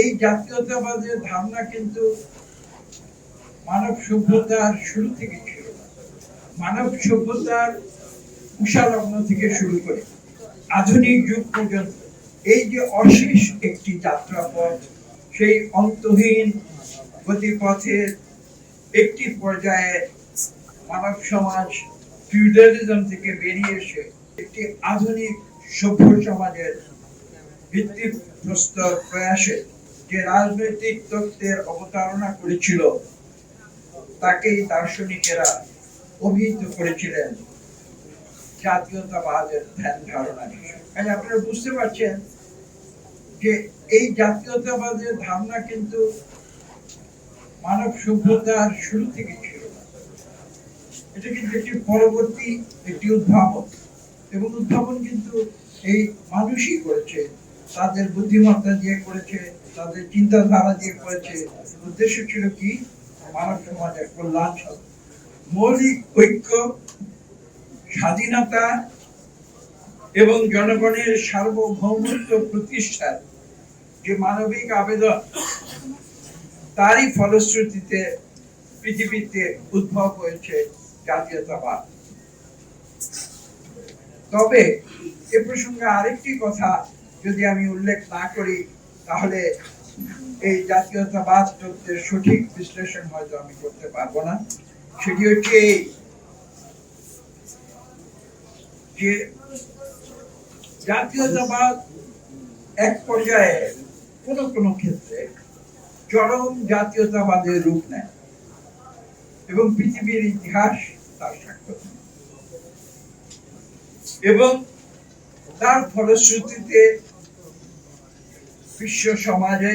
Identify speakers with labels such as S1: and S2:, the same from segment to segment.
S1: এই জাতীয়তাবাদের ধারণা কিন্তু মানব সভ্যতার শুরু থেকে ছিল। মানব সভ্যতার উষালগ্ন থেকে শুরু করে আধুনিক যুগ পর্যন্ত এই যে অশেষ একটি যাত্রাপথ, সেই অন্তহীন গতিপথের একটি পর্যায়ে মানব সমাজ ফিউডালিজম থেকে বেরিয়ে এসে একটি আধুনিক সভ্য সমাজের ভিত্তি প্রস্তর প্রয়াসে যে রাজনৈতিক তত্ত্বের অবতারণা করেছিল, তাকেই দার্শনিকেরা অভিহিত করেছিলেন জাতীয়তাবাদের ধ্যান ধারণা হিসেবে আপনারা বুঝতে পারছেন যে এই জাতীয়তাবাদের ধারণা কিন্তু মানব সভ্যতার শুরু থেকে ছিল। এটা কিন্তু একটি পরবর্তী একটি উদ্ভাবন এবং উদ্ভাবন কিন্তু এই মানুষই করেছে। তাদের বুদ্ধিমত্তা দিয়ে করেছে, তাদের চিন্তাধারা দিয়ে করেছে। উদ্দেশ্য ছিল কি? মানব সমাজের কল্যাণ। মৌলিক ঐক্য, স্বাধীনতা এবং জনগণের সার্বভৌমত্ব প্রতিষ্ঠার যে মানবিক আবেদন, তারই ফলশ্রুতিতে পৃথিবীতে উদ্ভব হয়েছে জাতীয়তাবাদ। তবে এ প্রসঙ্গে আরেকটি কথা যদি আমি উল্লেখ না করি, তাহলে এই জাতীয়তাবাদ তত্ত্বের সঠিক বিশ্লেষণ হয়তো আমি করতে পারব না। সেটি হচ্ছে এই যে জাতীয়তাবাদ এক পর্যায়ে কোনো কোনো ক্ষেত্রে চরম জাতীয়তাবাদের রূপ নেয় এবং পৃথিবীর ইতিহাস তার সাক্ষ্য এবং তার ফলশ্রুতিতে বিশ্ব সমাজে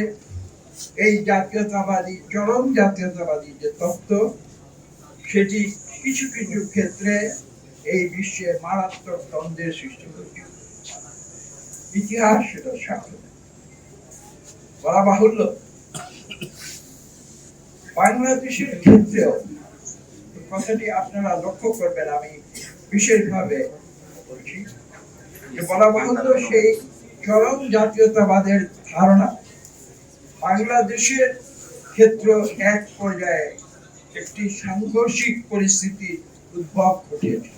S1: এই জাতীয়তাবাদী, চরম জাতীয়তাবাদী যে তত্ত্ব, সেটি কিছু কিছু ক্ষেত্রে এই বিশ্বে মারাত্মক দ্বন্দ্বের সৃষ্টি করেছে। ইতিহাস সেটা সাক্ষ্য বলা বাহুল্য, বাংলাদেশের ক্ষেত্রেও কথাটি আপনারা লক্ষ্য করবেন, আমি বিশেষভাবে বলছি যে বলা বাহুল্য সেই চরম জাতীয়তাবাদের ধারণা বাংলাদেশের ক্ষেত্র এক পর্যায়ে একটি সাংঘর্ষিক পরিস্থিতি উদ্ভব ঘটিয়েছে